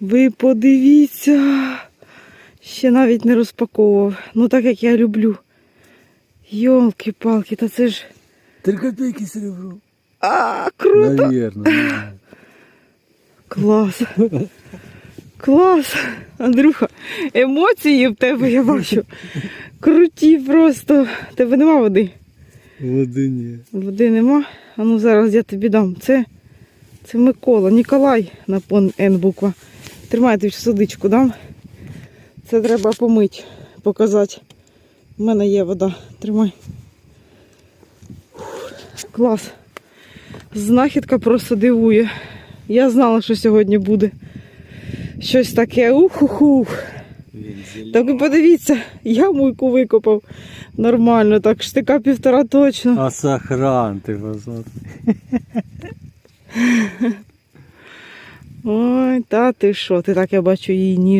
Ви подивіться. Ще навіть не розпаковував. Ну так як я люблю. Йолки-палки, та це ж. Три копейки серебро. А, круто! Наверное. Клас. Клас. Андрюха, емоції в тебе я бачу. Круті просто. Тебе нема води. Води ні. Води нема. А ну зараз я тобі дам. Це, це Микола, Ніколай на пон Н буква. Тримай я садичку дам. Це треба помити, показати. У мене є вода. Тримай. Клас. Знахідка просто дивує. Я знала, що сьогодні буде щось таке. Ух-ух-ух. Так подивіться, я муйку викопав нормально, так штика півтора точно. А сохран ти посмотри. Ой, та ти що, ти так я бачу її ніж.